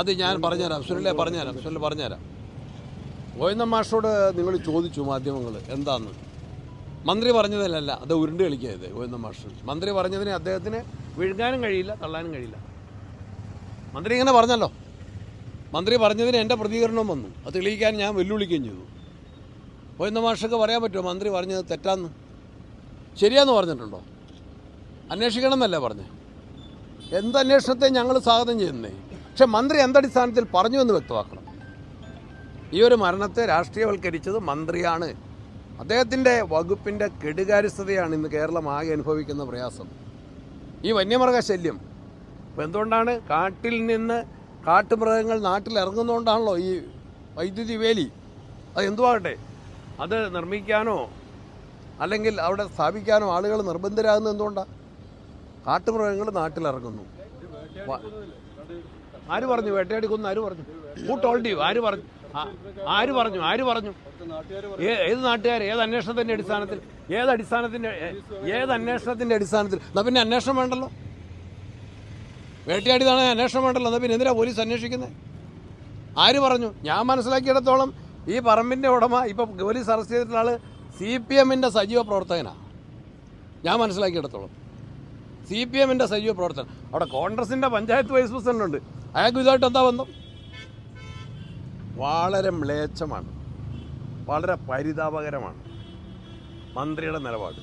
അത് ഞാൻ പറഞ്ഞുതരാം. സുനിലെ പറഞ്ഞുതരാം. സുനിൽ പറഞ്ഞുതരാം. ഗോവിന്ദ മാഷോട് നിങ്ങൾ ചോദിച്ചു മാധ്യമങ്ങൾ എന്താന്ന്? മന്ത്രി പറഞ്ഞതിലല്ല അത് ഉരുണ്ട് കളിക്കരുത് ഗോവിന്ദ മാഷ്. മന്ത്രി പറഞ്ഞതിനെ അദ്ദേഹത്തിന് വിഴുങ്ങാനും കഴിയില്ല തള്ളാനും കഴിയില്ല. മന്ത്രി ഇങ്ങനെ പറഞ്ഞല്ലോ. മന്ത്രി പറഞ്ഞതിന് എന്റെ പ്രതികരണം വന്നു. അത് തെളിയിക്കാൻ ഞാൻ വെല്ലുവിളിക്കുകയും ചെയ്തു. ഗോവിന്ദ മാഷൊക്കെ പറയാൻ പറ്റുമോ? മന്ത്രി പറഞ്ഞത് തെറ്റാന്ന്? ശരിയാന്ന് പറഞ്ഞിട്ടുണ്ടോ? അന്വേഷിക്കണം എന്നല്ലേ പറഞ്ഞേ? എന്ത് അന്വേഷണത്തെ ഞങ്ങൾ സ്വാഗതം ചെയ്യുന്നേ? പക്ഷെ മന്ത്രി എന്തടിസ്ഥാനത്തിൽ പറഞ്ഞു എന്ന് വ്യക്തമാക്കണം. ഈ ഒരു മരണത്തെ രാഷ്ട്രീയവൽക്കരിച്ചത് മന്ത്രിയാണ്. അദ്ദേഹത്തിന്റെ വകുപ്പിന്റെ കെടുകാര്യസ്ഥതയാണ് ഇന്ന് കേരളം ആകെ അനുഭവിക്കുന്ന പ്രയാസം. ഈ വന്യമൃഗ ശല്യം അപ്പോൾ എന്തുകൊണ്ടാണ് കാട്ടിൽ നിന്ന് കാട്ടുമൃഗങ്ങൾ നാട്ടിൽ ഇറങ്ങുന്നതുകൊണ്ടാണല്ലോ ഈ വൈദ്യുതി വേലി? അത് എന്തുവാകട്ടെ? അത് നിർമ്മിക്കാനോ അല്ലെങ്കിൽ അവിടെ സ്ഥാപിക്കാനോ ആളുകൾ നിർബന്ധരാകുന്നത് എന്തുകൊണ്ടാണ് കാട്ടുമൃഗങ്ങൾ നാട്ടിലിറങ്ങുന്നു ആര് പറഞ്ഞു? വേട്ടയാടി കൊന്നു ആര് പറഞ്ഞു? ഹൂ ടോൾഡ് യു ആര് പറഞ്ഞു? ആര് പറഞ്ഞു? ആര് പറഞ്ഞു? ഏത് നാട്ടുകാർ ഏത് അന്വേഷണത്തിന്റെ അടിസ്ഥാനത്തിൽ? ഏത് അടിസ്ഥാനത്തിന്റെ ഏത് അന്വേഷണത്തിന്റെ അടിസ്ഥാനത്തിൽ? എന്നാ പിന്നെ അന്വേഷണം വേണ്ടല്ലോ. വേട്ടയാടിയതാണ് അന്വേഷണം വേണ്ടല്ലോ. എന്നാ പിന്നെ എന്തിനാ പോലീസ് അന്വേഷിക്കുന്നത് ആര് പറഞ്ഞു? ഞാൻ മനസ്സിലാക്കിയിടത്തോളം ഈ പറമ്പിന്റെ ഉടമ ഇപ്പൊ പോലീസ് അറസ്റ്റ് ചെയ്തിട്ടുള്ള ആൾ സി പി എമ്മിന്റെ സജീവ പ്രവർത്തകനാണ് ഞാൻ മനസ്സിലാക്കിയിടത്തോളം. സി പി എമ്മിന്റെ സജീവ പ്രവർത്തനം അവിടെ കോൺഗ്രസിന്റെ പഞ്ചായത്ത് വൈസ് പ്രസിഡന്റ് ഉണ്ട്. അയാൾക്ക് ഇതായിട്ട് എന്താ ബന്ധം? വളരെ മ്ലേച്ഛമാണ്. വളരെ പരിതാപകരമാണ് മന്ത്രിയുടെ നിലപാട്.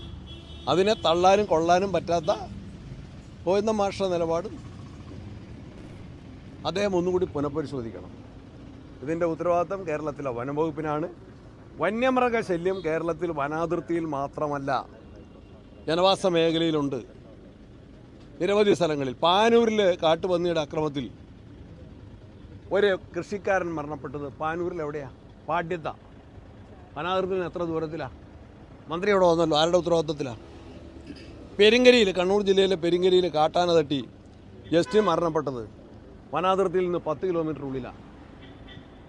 അതിനെ തള്ളാനും കൊള്ളാനും പറ്റാത്ത ഗോവിന്ദ മാഷ്ട നിലപാട് അദ്ദേഹം ഒന്നുകൂടി പുനഃപരിശോധിക്കണം. ഇതിന്റെ ഉത്തരവാദിത്തം കേരളത്തിലെ വനംവകുപ്പിനാണ്. വന്യമൃഗ ശല്യം കേരളത്തിൽ വനാതിർത്തിയിൽ മാത്രമല്ല ജനവാസ മേഖലയിലുണ്ട്. നിരവധി സ്ഥലങ്ങളിൽ പാനൂരിൽ കാട്ടുപന്നിയുടെ അക്രമത്തിൽ ഒരു കൃഷിക്കാരൻ മരണപ്പെട്ടത് പാനൂരിൽ എവിടെയാ? പാട്യത്ത. നിന്ന് എത്ര ദൂരത്തിലാ? മന്ത്രി അവിടെ വന്നല്ലോ. ആരുടെ ഉത്തരവാദിത്തത്തിലാണ് പെരിങ്കരിയിൽ കണ്ണൂർ ജില്ലയിലെ പെരിങ്കരിയിൽ കാട്ടാന തട്ടി ജസ്റ്റ് മരണപ്പെട്ടത് വനാതിർത്തിയിൽ നിന്ന് പത്ത് കിലോമീറ്റർ ഉള്ളിലാണ്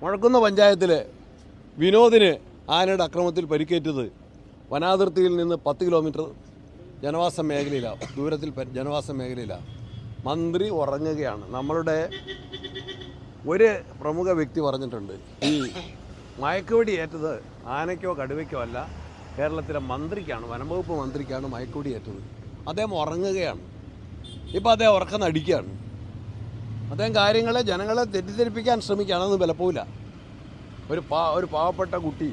മുഴക്കുന്ന പഞ്ചായത്തിൽ വിനോദിന് ആനയുടെ അക്രമത്തിൽ പരിക്കേറ്റത് വനാതിർത്തിയിൽ നിന്ന് പത്ത് കിലോമീറ്റർ ജനവാസ മേഖലയിലാണ് ദൂരത്തിൽ ജനവാസ മേഖലയിലാണ് മന്ത്രി ഉറങ്ങുകയാണ്. നമ്മളുടെ ഒരു പ്രമുഖ വ്യക്തി പറഞ്ഞിട്ടുണ്ട്. ഈ മയക്കുവെടി ഏറ്റത് ആനയ്ക്കോ കടുവയ്ക്കോ അല്ല കേരളത്തിലെ മന്ത്രിക്കാണ് വനംവകുപ്പ് മന്ത്രിക്കാണ് മയക്കുവെടി ഏറ്റത്. അദ്ദേഹം ഉറങ്ങുകയാണ്. ഇപ്പോൾ അദ്ദേഹം ഉറക്കം നടിക്കുകയാണ്. അദ്ദേഹം കാര്യങ്ങളെ ജനങ്ങളെ തെറ്റിദ്ധരിപ്പിക്കാൻ ശ്രമിക്കുകയാണ് അതൊന്നും വിലപ്പോവില്ല. ഒരു പാ ഒരു പാവപ്പെട്ട കുട്ടി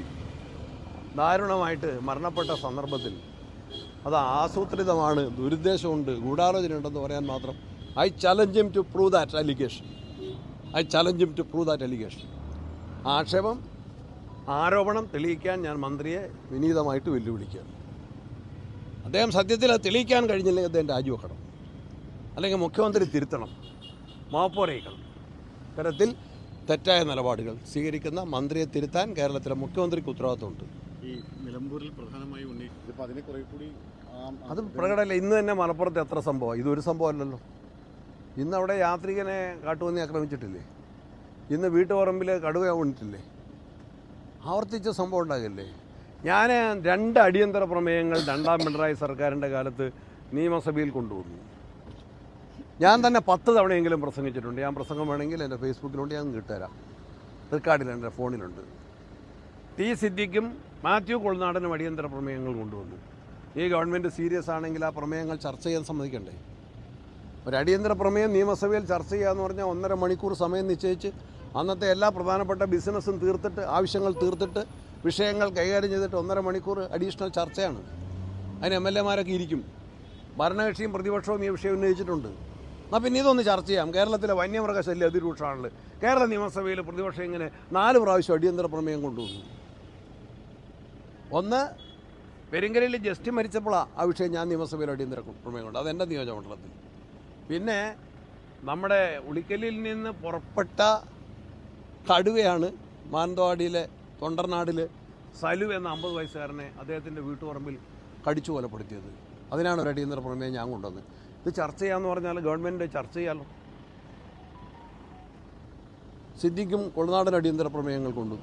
ദാരുണമായിട്ട് മരണപ്പെട്ട സന്ദർഭത്തിൽ അത് ആസൂത്രിതമാണ് ദുരുദ്ദേശമുണ്ട് ഗൂഢാലോചനയുണ്ടെന്ന് പറയാൻ മാത്രം. I challenge to prove that allegation I challenge him to prove that allegation ആക്ഷേപം ആരോപണം തെളിയിക്കാൻ ഞാൻ മന്ത്രിയെ വിനീതമായിട്ട് വെല്ലുവിളിക്കുകയാണ്. അദ്ദേഹം സത്യത്തിൽ അത് തെളിയിക്കാൻ കഴിഞ്ഞില്ലെങ്കിൽ അദ്ദേഹം രാജിവെക്കണം. അല്ലെങ്കിൽ മുഖ്യമന്ത്രി തിരുത്തണം. മാപ്പോരയിക്കണം ഇത്തരത്തിൽ തെറ്റായ നിലപാടുകൾ സ്വീകരിക്കുന്ന മന്ത്രിയെ തിരുത്താൻ കേരളത്തിലെ മുഖ്യമന്ത്രിക്ക് ഉത്തരവാദിത്തമുണ്ട് ഈ നിലമ്പൂരിൽ പ്രധാനമായി അതിനെ കുറെ കൂടി അത് പ്രകടമല്ല ഇന്ന് തന്നെ മലപ്പുറത്ത് എത്ര സംഭവം? ഇതൊരു സംഭവമല്ലല്ലോ. ഇന്ന് അവിടെ യാത്രികനെ കാട്ടുപന്നി ആക്രമിച്ചിട്ടില്ലേ? ഇന്ന് വീട്ടുപറമ്പിൽ കടുവ വീണിട്ടില്ലേ ആവർത്തിച്ച സംഭവം ഉണ്ടാകില്ലേ? ഞാൻ രണ്ട് അടിയന്തര പ്രമേയങ്ങൾ രണ്ടാം പിണറായി സർക്കാരിന്റെ കാലത്ത് നിയമസഭയിൽ കൊണ്ടുവന്നു. ഞാൻ തന്നെ പത്ത് തവണയെങ്കിലും പ്രസംഗിച്ചിട്ടുണ്ട്. ഞാൻ പ്രസംഗം വേണമെങ്കിൽ എന്റെ ഫേസ്ബുക്കിലുണ്ട് ഞാൻ കിട്ടുതരാം റെക്കോർഡിൽ എന്റെ ഫോണിലുണ്ട്. ടി സിദ്ദിഖും മാത്യു കൊൾനാടനും അടിയന്തര പ്രമേയങ്ങൾ കൊണ്ടുവന്നു. ഈ ഗവൺമെന്റ് സീരിയസ് ആണെങ്കിൽ ആ പ്രമേയങ്ങൾ ചർച്ച ചെയ്യാൻ സമ്മതിക്കണ്ടേ? ഒരു അടിയന്തര പ്രമേയം നിയമസഭയിൽ ചർച്ച ചെയ്യുക എന്ന് പറഞ്ഞാൽ ഒന്നര മണിക്കൂർ സമയം നിശ്ചയിച്ച് അന്നത്തെ എല്ലാ പ്രധാനപ്പെട്ട ബിസിനസ്സും തീർത്തിട്ട് ആവശ്യങ്ങൾ തീർത്തിട്ട് വിഷയങ്ങൾ കൈകാര്യം ചെയ്തിട്ട് ഒന്നര മണിക്കൂർ അഡീഷണൽ ചർച്ചയാണ്. അതിന് എം എൽ എമാരൊക്കെ ഇരിക്കും. ഭരണകക്ഷിയും പ്രതിപക്ഷവും ഈ വിഷയം ഉന്നയിച്ചിട്ടുണ്ട്. എന്നാൽ പിന്നെ ഇതൊന്ന് ചർച്ച ചെയ്യാം. കേരളത്തിലെ വന്യമൃഗ ശല്യം അതിരൂക്ഷമാണല്ലോ കേരള നിയമസഭയിൽ പ്രതിപക്ഷം ഇങ്ങനെ നാല് പ്രാവശ്യം അടിയന്തര പ്രമേയം കൊണ്ടുവന്നു. ഒന്ന് പെരിങ്കരയിൽ ജസ്റ്റ് മരിച്ചപ്പോഴാണ് ആ വിഷയം ഞാൻ നിയമസഭയിൽ അടിയന്തര പ്രമേയം കൊണ്ട് അതെന്റെ നിയോജകമണ്ഡലത്തിൽ പിന്നെ നമ്മുടെ ഉളിക്കലിൽ നിന്ന് പുറപ്പെട്ട കടുവയാണ് മാനന്തവാടിയിലെ തൊണ്ടർനാടിൽ സലു എന്ന അമ്പത് വയസ്സുകാരനെ അദ്ദേഹത്തിന്റെ വീട്ടുപറമ്പിൽ കടിച്ചു കൊലപ്പെടുത്തിയത്. അതിനാണ് ഒരു അടിയന്തര പ്രമേയം ഞാൻ കൊണ്ടുവന്നത്. ഇത് ചർച്ച ചെയ്യാന്ന് പറഞ്ഞാൽ ഗവൺമെന്റ് ചർച്ച ചെയ്യാമല്ലോ സിദ്ദിഖും കൊളുനാടൻ അടിയന്തര പ്രമേയങ്ങൾ കൊണ്ടു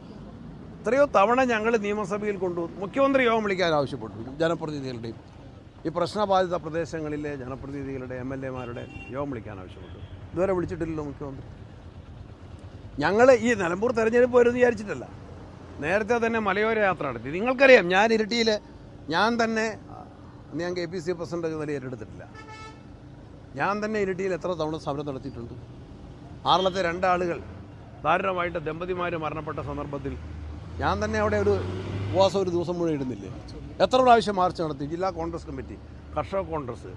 എത്രയോ തവണ ഞങ്ങൾ നിയമസഭയിൽ കൊണ്ടു മുഖ്യമന്ത്രി യോഗം വിളിക്കാൻ ആവശ്യപ്പെട്ടു. ജനപ്രതിനിധികളുടെയും. ഈ പ്രശ്നബാധിത പ്രദേശങ്ങളിലെ ജനപ്രതിനിധികളുടെ എം എൽ എമാരുടെ യോഗം വിളിക്കാൻ ആവശ്യപ്പെട്ടു ഇതുവരെ വിളിച്ചിട്ടില്ലല്ലോ മുഖ്യമന്ത്രി. ഞങ്ങൾ ഈ നിലമ്പൂർ തെരഞ്ഞെടുപ്പ് വരുമെന്ന് വിചാരിച്ചിട്ടല്ല. നേരത്തെ തന്നെ മലയോര യാത്ര നടത്തി. നിങ്ങൾക്കറിയാം ഞാൻ ഇരിട്ടിയിൽ ഞാൻ തന്നെ ഞാൻ കെ പി സി പ്രസിഡന്റ് എന്ന ഏറ്റെടുത്തിട്ടില്ല. ഞാൻ തന്നെ ഇരിട്ടിയിൽ എത്ര തവണ സമരം നടത്തിയിട്ടുണ്ട്. ആറളത്തെ രണ്ടാളുകൾ ദാരുണമായിട്ട് ദമ്പതിമാർ മരണപ്പെട്ട സന്ദർഭത്തിൽ ഞാൻ തന്നെ അവിടെ ഒരു ഉപവാസം ഒരു ദിവസം മുഴുവൻ ഇടുന്നില്ലേ? എത്ര പ്രാവശ്യം മാർച്ച് നടത്തി? ജില്ലാ കോൺഗ്രസ് കമ്മിറ്റി കർഷക കോൺഗ്രസ്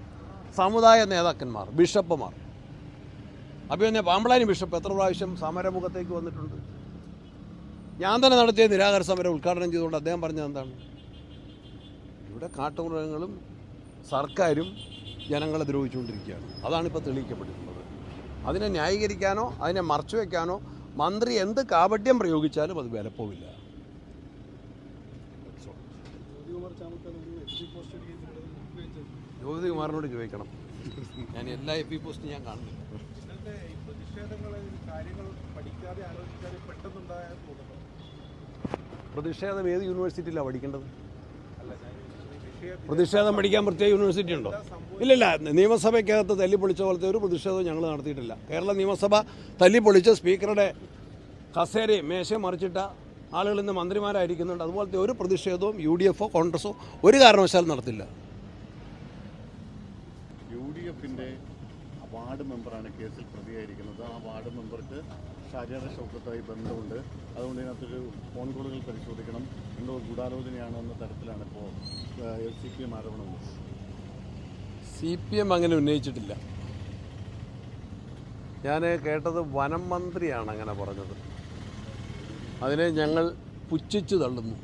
സമുദായ നേതാക്കന്മാർ ബിഷപ്പുമാർ. പിന്നെ പാമ്പളാനി ബിഷപ്പ് എത്ര പ്രാവശ്യം സമരമുഖത്തേക്ക് വന്നിട്ടുണ്ട്? ഞാൻ തന്നെ നടത്തിയ നിരാഹാര സമരം ഉദ്ഘാടനം ചെയ്തുകൊണ്ട് അദ്ദേഹം പറഞ്ഞത് എന്താണ്? ഇവിടെ കാട്ടുമൃഗങ്ങളും സർക്കാരും ജനങ്ങളെ ദ്രോഹിച്ചുകൊണ്ടിരിക്കുകയാണ്. അതാണ് ഇപ്പോൾ തെളിയിക്കപ്പെട്ടിട്ടുള്ളത്. അതിനെ ന്യായീകരിക്കാനോ അതിനെ മറച്ചു വയ്ക്കാനോ മന്ത്രി എന്ത് കാപട്യം പ്രയോഗിച്ചാലും അത് വിലപ്പോവില്ല. ജ്യോതികുമാറിനോട് ചോദിക്കണം. ഞാൻ എല്ലാ എ പി പോസ്റ്റും ഞാൻ കാണുന്നില്ല പ്രതിഷേധം ഏത് യൂണിവേഴ്സിറ്റിയിലാണ് പഠിക്കേണ്ടത്? പ്രതിഷേധം പഠിക്കാൻ പ്രത്യേക യൂണിവേഴ്സിറ്റി ഉണ്ടോ? ഇല്ലില്ല നിയമസഭയ്ക്കകത്ത് തല്ലിപ്പൊളിച്ച പോലത്തെ ഒരു പ്രതിഷേധവും ഞങ്ങൾ നടത്തിയിട്ടില്ല. കേരള നിയമസഭ തല്ലിപ്പൊളിച്ച് സ്പീക്കറുടെ കസേരയും മേശയും മറിച്ചിട്ട ആളുകൾ ഇന്ന് മന്ത്രിമാരായിരിക്കുന്നുണ്ട്. അതുപോലത്തെ ഒരു പ്രതിഷേധവും യു ഡി എഫോ കോൺഗ്രസോ ഒരു കാരണവശാലും നടത്തില്ല. യു ഡി എഫിന്റെ വാർഡ് മെമ്പറാണ് കേസിൽ പ്രതിയായിരിക്കുന്നത്. ആ വാർഡ് മെമ്പർക്ക് ശാരീരിക ശൗക്കത്തായി ബന്ധമുണ്ട്. അതുകൊണ്ട് ഇതിനകത്തൊരു ഫോൺ കോളുകൾ പരിശോധിക്കണം. എന്തോ ഗൂഢാലോചനയാണ് എന്ന തരത്തിലാണ് ഇപ്പോൾ സി പി എം ആരോപണം സി പി എം അങ്ങനെ ഉന്നയിച്ചിട്ടില്ല. ഞാൻ കേട്ടത് വനം മന്ത്രിയാണ് അങ്ങനെ പറഞ്ഞത്. അതിനെ ഞങ്ങൾ പുച്ഛിച്ചു തള്ളുന്നു.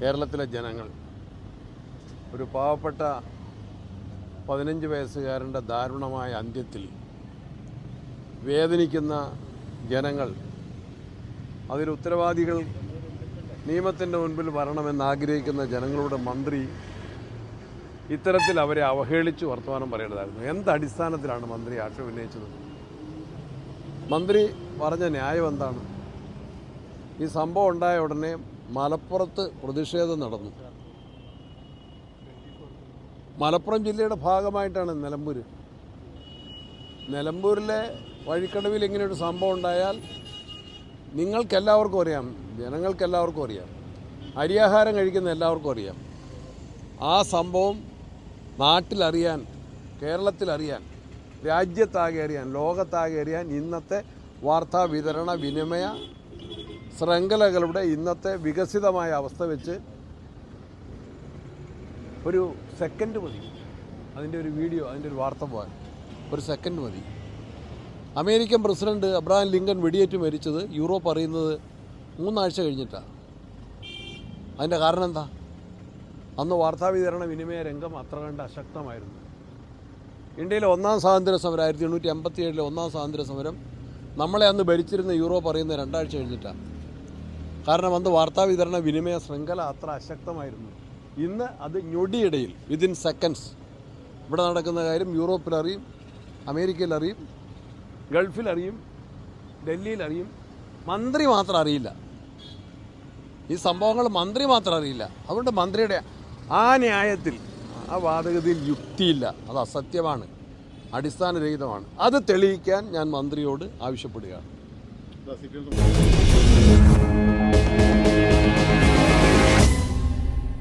കേരളത്തിലെ ജനങ്ങൾ. ഒരു പാവപ്പെട്ട പതിനഞ്ച് വയസ്സുകാരന്റെ ദാരുണമായ അന്ത്യത്തിൽ വേദനിക്കുന്ന ജനങ്ങൾ അതിൽ ഉത്തരവാദികൾ നിയമത്തിന്റെ മുൻപിൽ വരണമെന്ന് ആഗ്രഹിക്കുന്ന ജനങ്ങളുടെ മന്ത്രി ഇത്തരത്തിൽ അവരെ അവഹേളിച്ച് വർത്തമാനം പറയേണ്ടതായിരുന്നു. എന്ത് അടിസ്ഥാനത്തിലാണ് മന്ത്രി ആക്ഷേപം ഉന്നയിച്ചത്? മന്ത്രി പറഞ്ഞ ന്യായം എന്താണ്? ഈ സംഭവം ഉണ്ടായ ഉടനെ മലപ്പുറത്ത് പ്രതിഷേധം നടന്നു. മലപ്പുറം ജില്ലയുടെ ഭാഗമായിട്ടാണ് നിലമ്പൂർ നിലമ്പൂരിലെ വഴിക്കടവിൽ ഇങ്ങനെയൊരു സംഭവം ഉണ്ടായാൽ നിങ്ങൾക്കെല്ലാവർക്കും അറിയാം ജനങ്ങൾക്കെല്ലാവർക്കും അറിയാം അരിയാഹാരം കഴിക്കുന്ന എല്ലാവർക്കും അറിയാം. ആ സംഭവം നാട്ടിലറിയാൻ കേരളത്തിലറിയാൻ രാജ്യത്താകെ അറിയാൻ ലോകത്താകെ അറിയാൻ ഇന്നത്തെ വാർത്താ വിതരണ വിനിമയ ശൃംഖലകളുടെ ഇന്നത്തെ വികസിതമായ അവസ്ഥ വെച്ച് ഒരു സെക്കൻഡ് മതി. അതിന്റെ ഒരു വീഡിയോ അതിന്റെ ഒരു വാർത്ത പോകാൻ ഒരു സെക്കൻഡ് മതി. അമേരിക്കൻ പ്രസിഡന്റ് അബ്രഹാം ലിങ്കൺ വെടിയേറ്റ് മരിച്ചത് യൂറോപ്പ് അറിയുന്നത് മൂന്നാഴ്ച കഴിഞ്ഞിട്ടാണ് അതിന്റെ കാരണം എന്താ? അന്ന് വാർത്താവിതരണ വിനിമയ രംഗം അത്ര കണ്ട് അശക്തമായിരുന്നു. ഇന്ത്യയിലെ ഒന്നാം സ്വാതന്ത്ര്യ സമരം ആയിരത്തി എണ്ണൂറ്റി എൺപത്തി ഏഴിലെ ഒന്നാം സ്വാതന്ത്ര്യ സമരം നമ്മളെ അന്ന് ഭരിച്ചിരുന്ന യൂറോപ്പ് അറിയുന്ന രണ്ടാഴ്ച കഴിഞ്ഞിട്ടാണ് കാരണം അന്ന് വാർത്താവിതരണ വിനിമയ ശൃംഖല അത്ര അശക്തമായിരുന്നു. ഇന്ന് അത് ഞൊടിയിടയിൽ വിതിൻ സെക്കൻഡ്സ് ഇവിടെ നടക്കുന്ന കാര്യം യൂറോപ്പിൽ അറിയും അമേരിക്കയിൽ അറിയും ഗൾഫിൽ അറിയും ഡൽഹിയിൽ അറിയും മന്ത്രി മാത്രം അറിയില്ല. ഈ സംഭവങ്ങൾ മന്ത്രി മാത്രം അറിയില്ല. അതുകൊണ്ട് മന്ത്രിയുടെ ആ ന്യായത്തിൽ ആ വാദഗതിയിൽ യുക്തിയില്ല. അത് അസത്യമാണ്. അടിസ്ഥാനരഹിതമാണ്. അത് തെളിയിക്കാൻ ഞാൻ മന്ത്രിയോട് ആവശ്യപ്പെടുകയാണ്.